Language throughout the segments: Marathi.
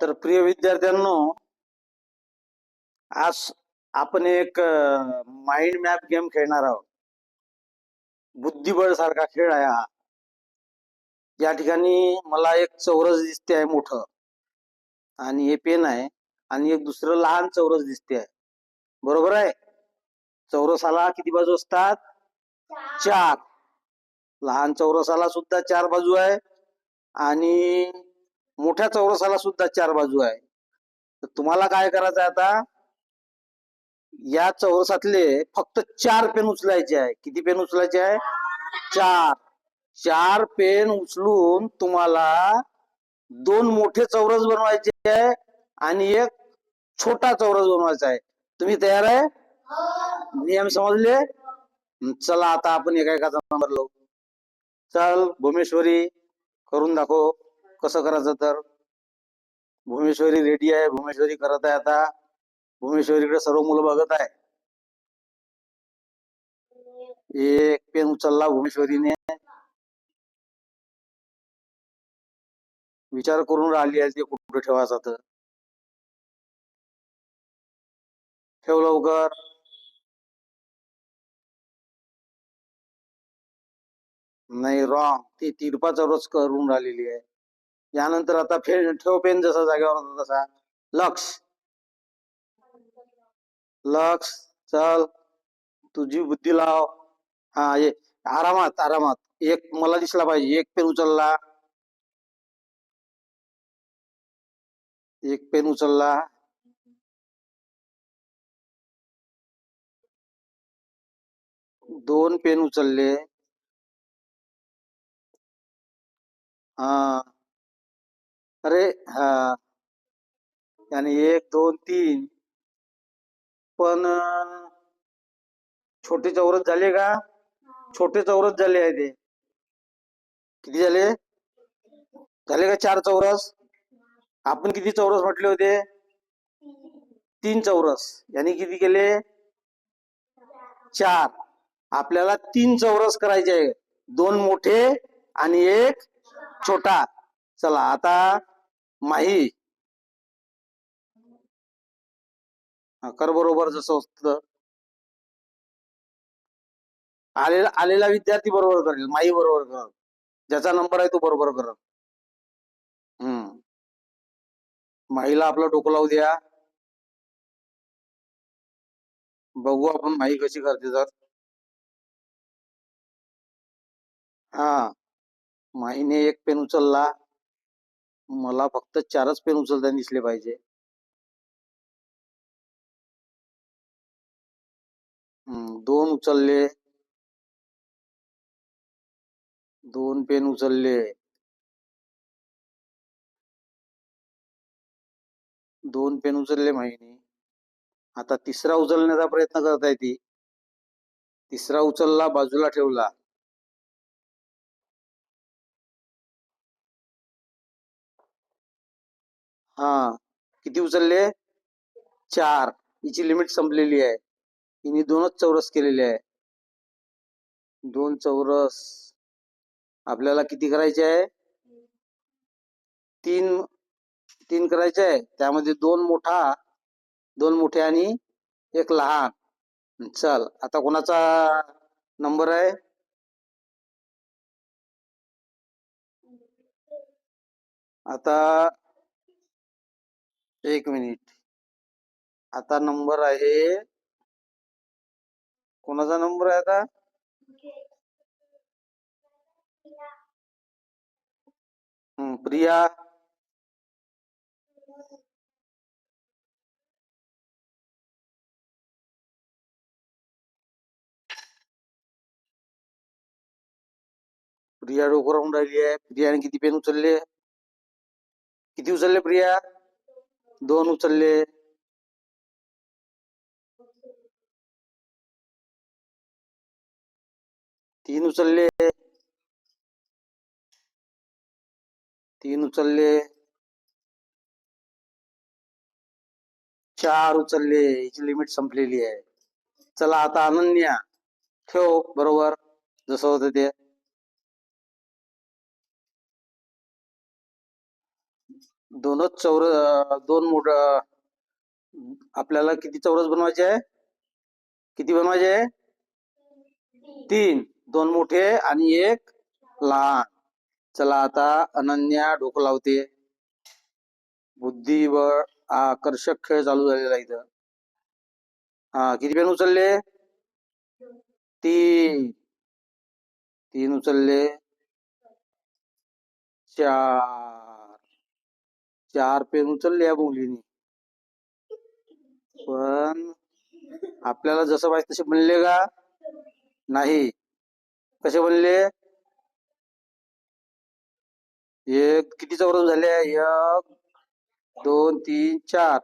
तर प्रिय विद्यार्थ्यांनो आज आपण एक माइंड मॅप गेम खेळणार आहोत. बुद्धिबळ सारखा खेळ आहे हा. या ठिकाणी मला एक चौरस दिसते आहे मोठ आणि हे पेन आहे आणि एक दुसरं लहान चौरस दिसते आहे. बरोबर आहे? चौरसाला किती बाजू असतात? चार. लहान चौरसाला सुद्धा चार बाजू आहे आणि मोठ्या चौरसाला सुद्धा चार बाजू आहे. तर तुम्हाला काय करायचं आहे आता? या चौरसातले फक्त चार पेन उचलायचे आहे. किती पेन उचलायचे आहे? चार. चार पेन उचलून तुम्हाला दोन मोठे चौरस बनवायचे आहे आणि एक छोटा चौरस बनवायचा आहे. तुम्ही तयार आहे? नियम समजले? चला आता आपण एका एकाचा नंबर लावू. चल भुमेश्वरी करून दाखव. कसं करायचं तर? भुमेश्वरी रेडी आहे भुमेश्वरी करत आहे आता. भुमेश्वरीकडे सर्व मुलं बघत आहे. एक पेन उचलला भुमेश्वरीने विचार करून राहिली आहे ते कुठं ठेवायचा तर. ठेव लवकर. नाही रॉंग ती तिरपा चौरस करून राहिलेली आहे. यानंतर आता फेन ठेव पेन जसा जागेवर होता तसा. लक्ष. लक्ष चल. तुझी बुद्धी लाव. हा ये. आरामात आरामात. एक मला दिसला पाहिजे. एक पेन उचलला. एक पेन उचलला. दोन पेन उचलले. हा. अरे हा. आणि एक दोन तीन. पण छोटे चौरस झाले का? छोटे चौरस झाले आहे ते. किती झाले? झाले का चार चौरस? आपण किती चौरस म्हटले होते? तीन चौरस. यांनी किती केले? चार. आपल्याला तीन चौरस करायचे आहे. दोन मोठे आणि एक छोटा. चला आता माही. कर बरोबर जसं असतं. आलेला आलेला विद्यार्थी बरोबर करेल माई बरोबर कर ज्याचा नंबर आहे तो बरोबर कर हम्म. माईला आपलं डोकं लावू द्या. बघू आपण माई कशी करते तर. हा. माईने एक पेन उचलला. मला फक्त चारच पेन उचलताना दिसले पाहिजे. दोन उचलले. दोन पेन उचलले. दोन पेन उचलले माहिती आता तिसरा उचलण्याचा प्रयत्न करताय ती. तिसरा उचलला बाजूला ठेवला. हा किती उचलले? चार. हिची लिमिट संपलेली आहे. हिने दोनच चौरस केलेले आहे. दोन चौरस. आपल्याला किती करायचे आहे? तीन तीन करायचे आहे. त्यामध्ये दोन मोठा दोन मोठे आणि एक लहान. चल आता कोणाचा नंबर आहे? आता एक मिनिट. आता नंबर आहे. कोणाचा नंबर आहे आता? हम्म, प्रिया. प्रिया डोकं राहून राहिली आहे. प्रियाने किती पेन उचलले? किती उचलले प्रिया? दोन उचलले. तीन उचलले. तीन उचलले. चार उचलले. हिची लिमिट संपलेली आहे. चला आता अनन्या ठेव बरोबर? जसं होतं ते. दोनच चौरस दोन मोठ आपल्याला किती चौरस बनवायचे आहे? किती बनवायचे आहे? तीन. दोन मोठे आणि एक लहान. चला आता अनन्या डोकं लावते. बुद्धिबळ आकर्षक खेळ चालू झालेला आहे इथं. हा किती पेन उचलले? तीन. तीन उचलले. चार. चार पेन उचलले या मुलीने. पण आपल्याला जसं पाहिजे तसे बनले का? नाही. कसे बनले एक किती चौरस झाले? एक दोन तीन चार.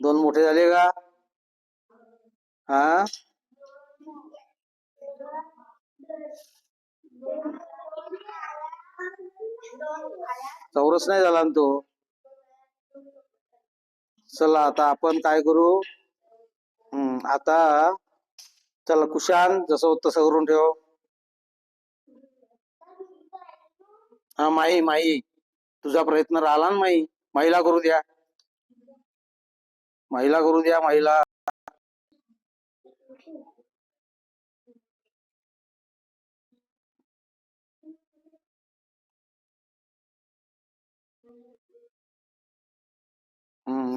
दोन मोठे झाले का? हा? चौरस नाही झाला ना तो. चला आता आपण काय करू? हम्म आता चला कुशान जसं होतं तसं करून ठेव. हा माई माई तुझा प्रयत्न राहिला ना माई? महिला करू द्या. महिला करू द्या महिला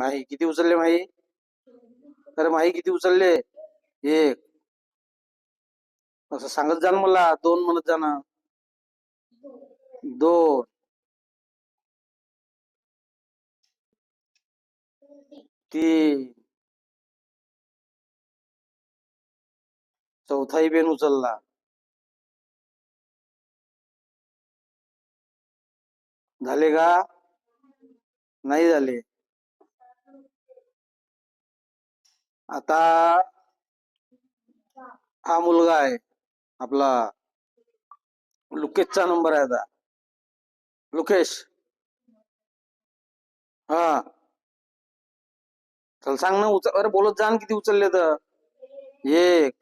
माही किती उचलले माही? अरे माही किती उचलले? एक. असं सांगत जा ना मला दोन म्हणत जा ना. दोन. तीन. चौथाही बेन उचलला. झाले का? नाही झाले. आता हा मुलगा आहे आपला लुकेशचा नंबर आहे आता. लुकेश. हा. चल सांग ना उचल अरे बोलत जा किती उचलले तर. एक.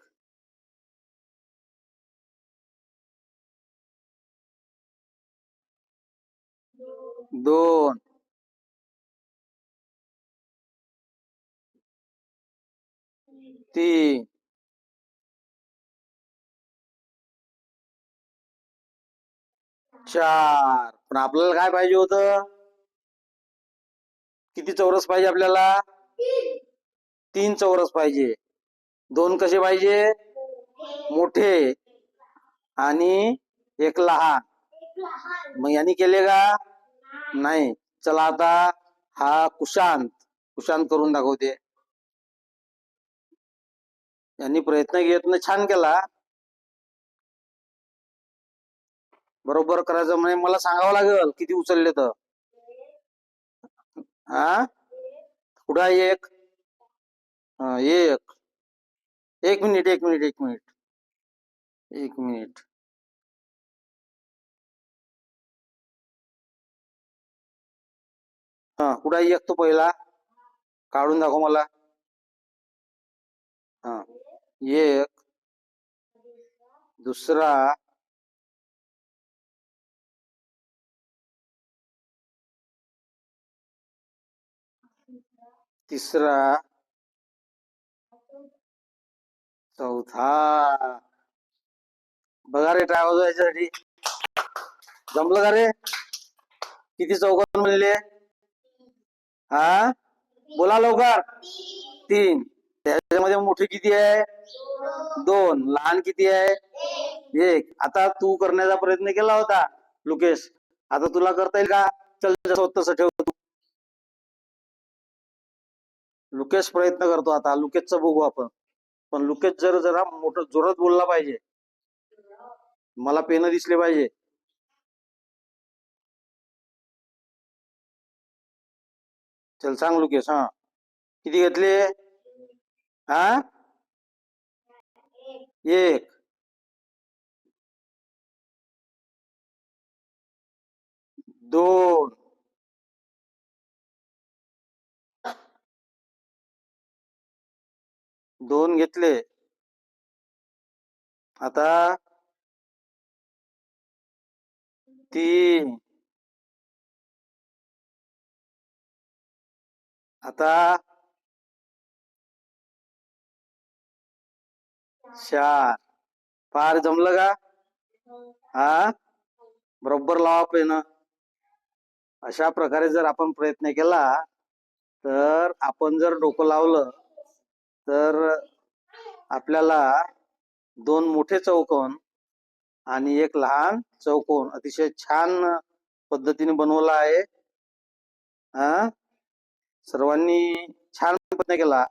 दोन. तीन चार पण आपल्याला काय पाहिजे होतं? किती चौरस पाहिजे आपल्याला? तीन चौरस पाहिजे. दोन कसे पाहिजे? मोठे. आणि एक लहान. मग यांनी केले का? नाही. चला आता हा कुशांत. कुशांत करून दाखवते. यांनी प्रयत्न घेतन छान केला. बरोबर करायचं म्हणजे मला सांगावं लागेल किती उचलले तर. हा कुठं आहे एक. हा, एक. एक मिनिट एक मिनिट एक मिनिट. एक मिनिट. हा कुठं एक तो पहिला. काढून दाखव मला. हा. एक दुसरा तिसरा चौथा. बघा रे ट्रॅव्हल याच्यासाठी जमलं का रे? किती चौकात म्हणले हा? बोला लवकर. तीन. त्याच्यामध्ये मोठे किती आहे? दोन. लहान किती आहे? एक. आता तू करण्याचा प्रयत्न केला होता लुकेश. आता तुला करता येईल का? चल जसं तसं ठेव तू. लुकेश प्रयत्न करतो आता. लुकेशचं बघू आपण. पण लुकेश जर जरा मोठं जोरात बोलला पाहिजे. मला पेन दिसले पाहिजे. चल सांग लुकेश हा. किती घेतले? हा? एक. दोन. दोन घेतले. आता तीन. आता चार. पार जमलं का? हा? बरोबर लावा पेन अशा प्रकारे जर आपण प्रयत्न केला तर आपण जर डोकं लावलं तर आपल्याला दोन मोठे चौकोन आणि एक लहान चौकोन अतिशय छान पद्धतीने बनवला आहे. हा? सर्वांनी छान प्रयत्न केला.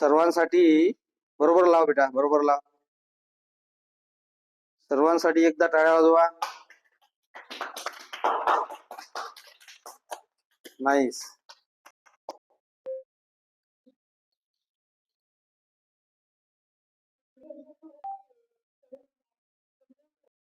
सर्वांसाठी बरोबर लाव बेटा बरोबर लाव. सर्वांसाठी एकदा टाळ्या वाजवा. नाईस